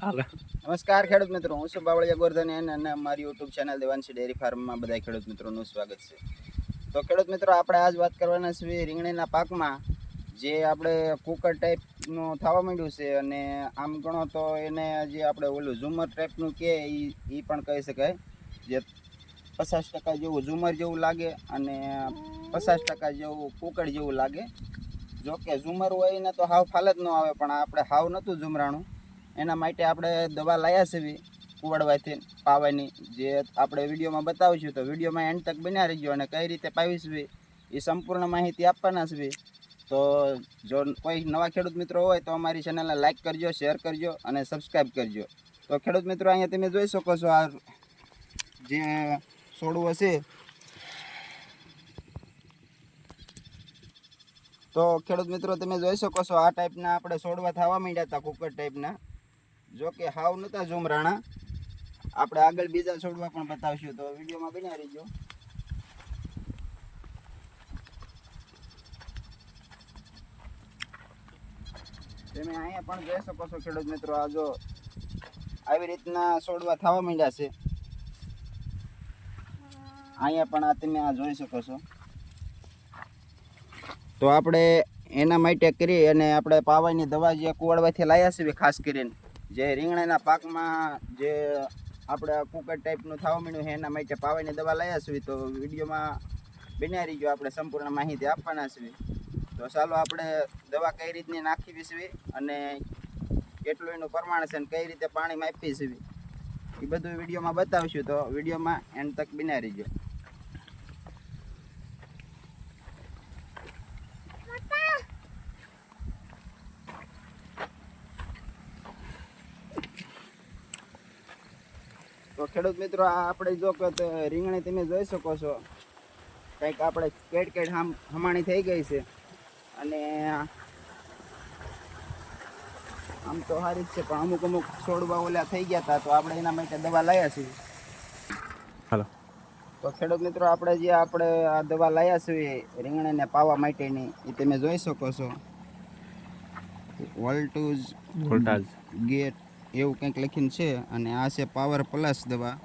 હાલો. નમસ્કાર ખેડૂત મિત્રો, હું છું બાવળિયા ગોરધન અને મારી યુટ્યુબ ચેનલ દેવાંશી ડેરી ફાર્મમાં બધા ખેડૂત મિત્રોનું સ્વાગત છે. તો ખેડૂત મિત્રો, આપણે આજ વાત કરવાના છીએ રીંગણીના પાકમાં, જે આપણે કુકર ટાઈપનું થવા માંડ્યું છે અને આમ ગણો તો એને જે આપણે ઓલું ઝુમર ટાઈપનું કે એ એ પણ કહી શકાય. જે પચાસ ટકા જેવું ઝુમર જેવું લાગે અને પચાસ ટકા જેવું કુકર જેવું લાગે. જો કે ઝુમર હોય ને તો હાવ ફાલ જ ન આવે, પણ આપણે હાવ નહોતું ઝુમરાણું. એના માટે આપણે દવા લાયા છે કુવાડવાથી પાવાની. જે આપણે વિડીયોમાં બતાવીશું તો વિડીયોમાં એન્ડ તક બન્યા રહીજો અને કઈ રીતે પાવીશું એ સંપૂર્ણ માહિતી આપવાના છે તો જો કોઈ નવા ખેડૂત મિત્રો હોય તો અમારી ચેનલને લાઇક કરજો, શેર કરજો અને સબસ્ક્રાઈબ કરજો. તો ખેડૂત મિત્રો અહીંયા તમે જોઈ શકો છો આ જે છોડવું હશે. તો ખેડૂત મિત્રો તમે જોઈ શકો છો આ ટાઈપના આપણે છોડવા થવા માંડ્યા હતા કુકર ટાઈપના. જો કે હાવ નહોતા ઝુમરાણા. આપણે આગળ બીજા છોડવા પણ બતાવશું. તો વિડીયોમાં બન્યા રહીજો. તમે અહીંયા પણ જોઈ શકો છો ખેડૂત મિત્રો, આ જો આવી રીતના છોડવા થવા માંડ્યા છે. અહીંયા પણ આ તમે આ જોઈ શકો છો. તો આપણે એના માટે કરી અને આપણે પાવાની દવા જે કુવાડવાથી લાવ્યા છે ખાસ કરીને. જે રીંગણાના પાકમાં જે આપણે કુકર ટાઈપનું થવા માંડ્યું છે, એના માટે પાવાની દવા લાવ્યા છીએ તો વિડીયોમાં બન્યા ગયો આપણે સંપૂર્ણ માહિતી આપવાના છીએ તો ચાલો આપણે દવા કઈ રીતની નાખી વીસવી અને કેટલું એનું પ્રમાણ છે અને કઈ રીતે પાણી માપી છે એ બધું વિડીયોમાં બતાવશું. તો વિડીયોમાં એન્ડ તક બિનારી રહીજો તો ખેડૂત મિત્રો આપણે જો કે રીંગણી તમે જોઈ શકો છો. કંઈક આપણે કેટ કેટ હામ હમાણી થઈ ગઈ છે. અને આમ તો સારી જ છે પણ અમુક અમુક છોડવા ઓલા થઈ ગયા હતા તો આપણે એના માટે દવા લાવ્યા છીએ. હાલો. તો ખેડૂત મિત્રો આપણે જે આપણે આ દવા લાવ્યા છીએ રીંગણીને પાવા માટેની એ તમે જોઈ શકો છો. વોલ્ટુઝ વોલ્ટાજ ગેટ એવું કંઈક લખીને છે અને આ છે પાવર પ્લસ દવા.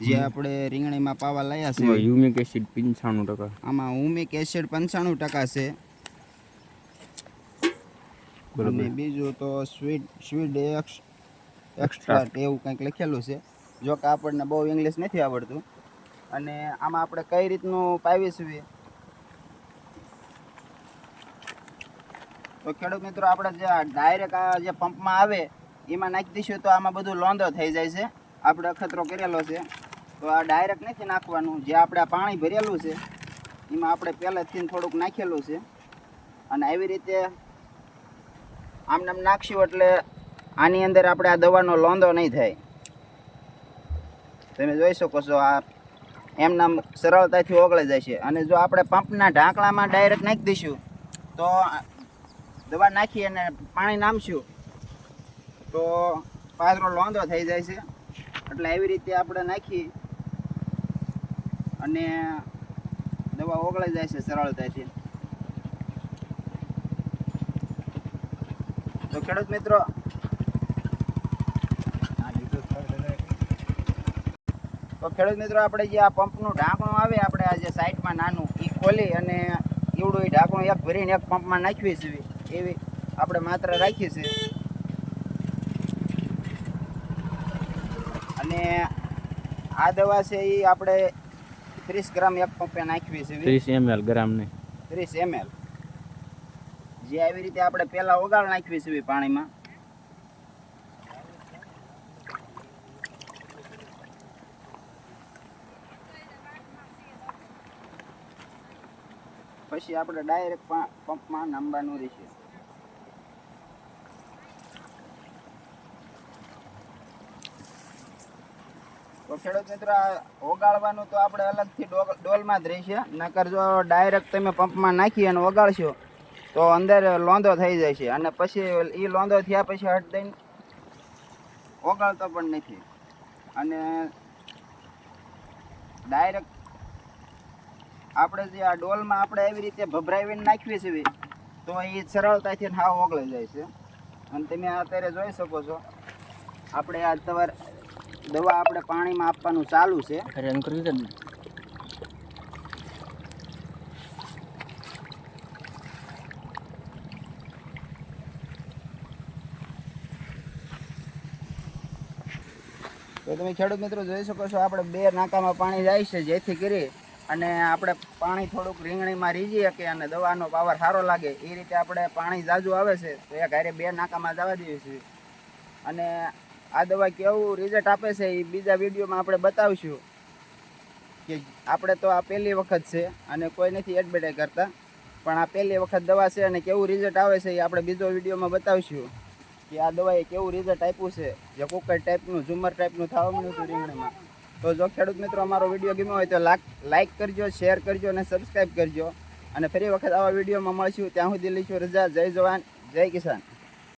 જે આપણે રીંગણીમાં પાવા લાયા છે. યુમિક એસિડ પંચાણું ટકા. આમાં હુમિક એસિડ પંચાણું ટકા છે. બરોબર. અને બીજું તો સ્વીટ સ્વીટ એક્સ એક્સ્ટ્રા એવું કંઈક લખેલું છે. જો કે આપણને બહુ ઇંગ્લિશ નથી આવડતું. અને આમાં આપણે કઈ રીતનું પાવીશું તો ખેડૂત મિત્રો આપણે જે ડાયરેક્ટ આ જે પંપમાં આવે એમાં નાખી દઈશું તો આમાં બધું લોંદો થઈ જાય છે. આપણે અખતરો કરેલો છે. તો આ ડાયરેક્ટ નથી નાખવાનું. જે આપણે પાણી ભરેલું છે, એમાં આપણે પહેલેથી થોડુંક નાખેલું છે. અને આવી રીતે આમ નામ નાખશું એટલે આની અંદર આપણે આ દવાનો લોંદો નહીં થાય. તમે જોઈ શકો છો આ એમને સરળતાથી ઓગળી જાય છે. અને જો આપણે પંપના ઢાંકણામાં ડાયરેક્ટ નાખી દઈશું, તો દવા નાખી અને પાણી નામશું. તો પાત્રો લોંધો થઈ જાય છે. એટલે એવી રીતે આપણે નાખી અને દવા ઓગળી જાય છે સરળતાથી. તો ખેડૂત મિત્રો, તો ખેડૂત મિત્રો, આપણે જે આ પંપનું ઢાંકણું આવે, આપણે આ જે સાઈડમાં નાનું એ ખોલી અને એવડું એ ઢાંકણું એક ભરીને એક પંપમાં નાખીએ છીએ એવી આપણે માત્ર રાખીએ છીએ અને આ દવા છે એ આપણે ત્રીસ ગ્રામ એક પંપે નાખવી છે ત્રીસ એમએલ ગ્રામની. ત્રીસ એમએલ. જે આવી રીતે આપણે પહેલા ઓગાળ નાખવી છે પાણીમાં. પછી આપણે ડાયરેક્ટ પંપમાં નાંબાનું રહેશે. તો ખેડૂત મિત્રો ઓગાળવાનું તો આપણે અલગથી ડોલ- ડોલમાં જ રહેશે. નકર જો ડાયરેક્ટ તમે પંપમાં નાખી અને ઓગાળશો, તો અંદર લોંધો થઈ જાય છે અને પછી એ લોંધો થયા પછી હટ દઈને ઓગાળતો પણ નથી. અને ડાયરેક્ટ આપણે જે આ ડોલમાં આપણે એવી રીતે ભભરાવીને નાખીએ છીએ, તો એ સરળતાથી હાવ ઓગળી જાય છે. અને તમે અત્યારે જોઈ શકો છો, આપણે આ તવાર દવા આપણે પાણીમાં આપવાનું ચાલુ છે. રન કરી દે તો તમે ખેડૂત મિત્રો જોઈ શકો છો આપણે બે નાકામાં પાણી જાય છે જેથી કરી અને આપણે પાણી થોડુંક રીંગણીમાં રીજી શકીએ અને દવાનો પાવર સારો લાગે. એ રીતે આપણે પાણી જાજુ આવે છે તો એક હારે બે નાકામાં જવા દઈએ છીએ. અને આ દવા કેવું રિઝલ્ટ આપે છે એ બીજા વિડીયોમાં આપણે બતાવીશું. કે આપણે તો આ પહેલી વખત છે અને કોઈ નથી એડવર્ટાઈઝ કરતા, પણ આ પહેલી વખત દવા છે અને કેવું રિઝલ્ટ આવે છે એ આપણે બીજો વિડીયોમાં બતાવીશું કે આ દવાએ કેવું રિઝલ્ટ આપ્યું છે. જે કુકર ટાઈપનું ઝુમર ટાઈપનું થવા મળ્યું હતું રીંગણીમાં. તો જો ખેડૂત મિત્રો અમારો વીડિયો ગમ્યો હોય તો લાઇક કરજો શેર કરજો અને સબસ્ક્રાઈબ કરજો. અને ફરી વખત આવા વિડીયોમાં મળશું. ત્યાં સુધી લઈશું રજા. જય જવાન, જય કિસાન.